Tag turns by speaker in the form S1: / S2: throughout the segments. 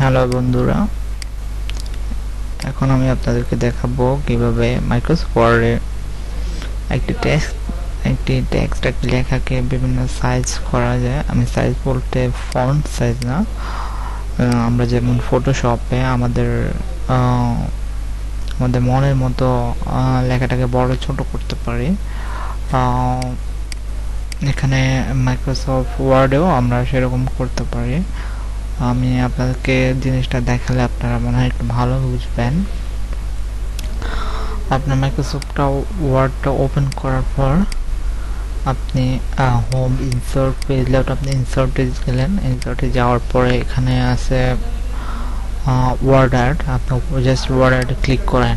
S1: Hello বন্ধুরা, এখন আমি আপনাদেরকে দেখাবো কীভাবে মাইক্রোসফট ওয়ার্ডে একটি টেক্সট একটি টেক্সট একটি লেখাকে বিভিন্ন সাইজ করা যায়। আমি সাইজ বলতে ফন্ট সাইজ না। আমরা যেমন ফটোশপে আমাদের আমাদের মনের মতো লেখাটাকে বড় ছোট করতে পারি। এখানে মাইক্রোসফট ওয়ার্ডেও আমরা সেরকম করতে পারি। আমি আপনাদেরকে জিনিসটা দেখালে আপনারা মনে হয় একটু ভালো বুঝবেন। আপনার মাইক্রোসফটটা ওয়ার্ডটা ওপেন করার পর আপনি হোম ইনসার্ট পেজ লেআউট আপনি ইনসার্টে গেলেন। ইনসার্টে যাওয়ার পরে এখানে আছে ওয়ার্ড অ্যাড আপনি জাস্ট ওয়ার্ড অ্যাডে ক্লিক করেন।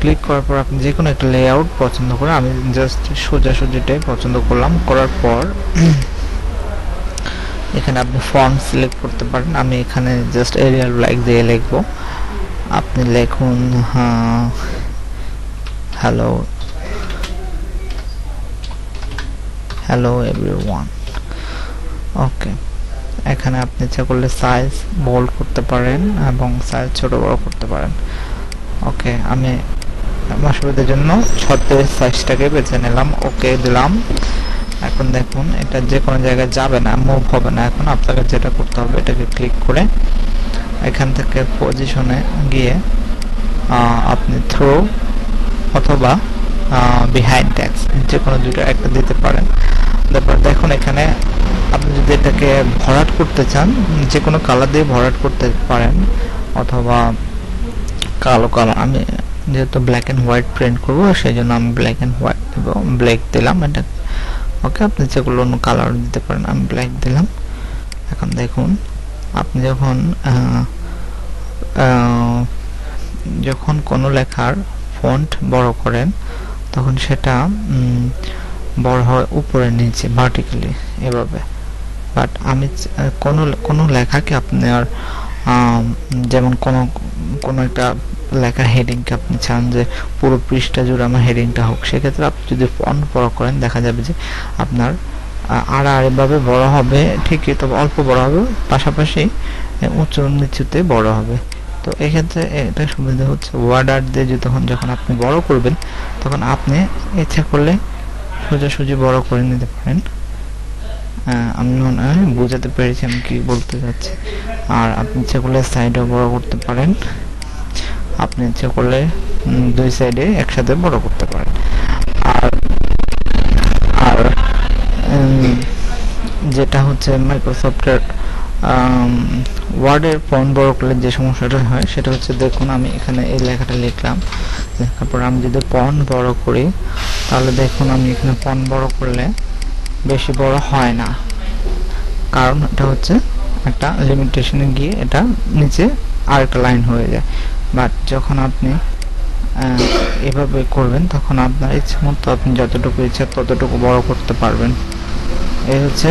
S1: ক্লিক করার পর আপনি যে কোনো একটা লেআউট পছন্দ করেন আমি জাস্ট সোজাসুজিটাই পছন্দ করলাম। করার পর এখানে আপনি ফর্ম সিলেক্ট করতে পারেন। আমি এখানে জাস্ট এরিয়াল ব্ল্যাক দিয়ে লিখব। আপনি লিখুন হ্যালো হ্যালো এভরিওয়ান ওকে এখানে আপনি ইচ্ছা করলে সাইজ বোল্ড করতে পারেন এবং সাইজ ছোট বড় করতে পারেন ওকে আমি আমার সুবিধার জন্য ছত্রিশ সাইজটাকে বেছে নিলাম ওকে দিলাম। এখন দেখুন, এটা যে কোনো জায়গায় যাবে না মুভ হবে না এখন। আপনাকে যেটা করতে হবে, এটাকে ক্লিক করে এখান থেকে পজিশনে গিয়ে আপনি থ্রো অথবা বিহাইন্ড ট্যাক্স যে কোনো দুটো একটা দিতে পারেন। তারপর দেখুন এখানে আপনি যদি এটাকে ভরাট করতে চান, যে কোনো কালার দিয়ে ভরাট করতে পারেন, অথবা কালো কালার আমি যেহেতু ব্ল্যাক অ্যান্ড হোয়াইট প্রিন্ট করব, সেই জন্য আমি ব্ল্যাক অ্যান্ড হোয়াইট দেবো ব্ল্যাক দিলাম এটা ওকে, আপনি যেগুলো অন্য কালার দিতে পারেন, আমি ব্ল্যাক দিলাম। এখন দেখুন, আপনি যখন যখন কোনো লেখার ফন্ট বড় করেন, তখন সেটা বড় হয় উপরে নিচে ভার্টিক্যালি এভাবে। বাট আমি কোনো কোনো লেখাকে আপনার যেমন কোনো কোনো একটা লেখার হেডিংকে আপনি চান যে পুরো পৃষ্ঠা জুড়ে আমার হেডিংটা হোক, সেক্ষেত্রে আপনি যদি ফন্ট বড় করেন, দেখা যাবে যে আপনার আর আরেকভাবে বড় হবে, ঠিকই, তবে অল্প বড় হবে, পাশাপাশি উচ্চ নিচুতে বড় হবে। তো এক্ষেত্রে এটা সুবিধা হচ্ছে ওয়ার্ড আর্ট দিয়ে যে তখন যখন আপনি বড় করবেন, তখন আপনি ইচ্ছা করলে সোজাসুজি বড় করে নিতে পারেন। আমি মনে হয় বোঝাতে পেরেছি আমি কি বলতে চাচ্ছি। আর আপনি ইচ্ছা করলে সাইডও বড় করতে পারেন। আপনি ইচ্ছে করলে দুই সাইডে একসাথে বড় করতে পারেন। আর আর যেটা হচ্ছে মাইক্রোসফটের ওয়ার্ডের ফন্ট বড় করলে যে সমস্যাটা হয়, সেটা হচ্ছে দেখুন আমি এখানে এই লেখাটা লিখলাম। লেখার পর আমি যদি পন বড় করি, তাহলে দেখুন আমি এখানে পন বড় করলে বেশি বড় হয় না। কারণ এটা হচ্ছে একটা লিমিটেশনে গিয়ে এটা নিচে আরেকটা লাইন হয়ে যায়। বাট যখন আপনি এভাবে করবেন, তখন আপনার ইচ্ছে মতো আপনি যতটুকু ইচ্ছা ততটুকু বড় করতে পারবেন। এই হচ্ছে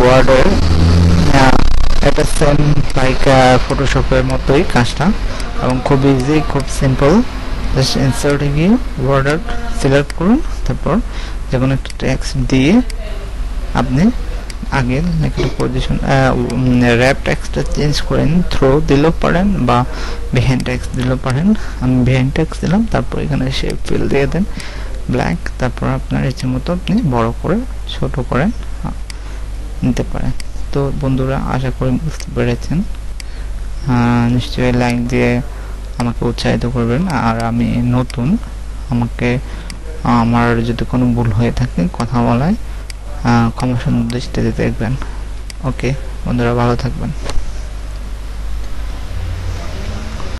S1: ওয়ার্ডের এটা সেম লাইক ফটোশপের মতোই কাজটা। এবং খুব ইজি খুব সিম্পল জাস্ট ইনসার্টে গিয়ে ওয়ার্ডার সিলেক্ট করুন, তারপর যে কোনো একটা টেক্সট দিয়ে আপনি আগে লেখাটা পজিশন র্যাপ টেক্সটটা চেঞ্জ করে নিন থ্রো দিলেও পারেন বা বিহাইন্ড টেক্সট দিলেও পারেন। আমি বিহাইন্ড টেক্সট দিলাম, তারপর এখানে শেপ ফিল দিয়ে দেন ব্ল্যাক তারপর আপনার ইচ্ছে মতো আপনি বড় করে ছোট করে নিতে পারেন। তো বন্ধুরা, আশা করি বুঝতে পেরেছেন। নিশ্চয়ই লাইক দিয়ে আমাকে উৎসাহিত করবেন। আর আমি নতুন, আমাকে, আমার যদি কোনো ভুল হয়ে থাকে কথা বলায় ক্ষমা সুন্দর দৃষ্টিতে দেখবেন। ওকে বন্ধুরা ভালো থাকবেন।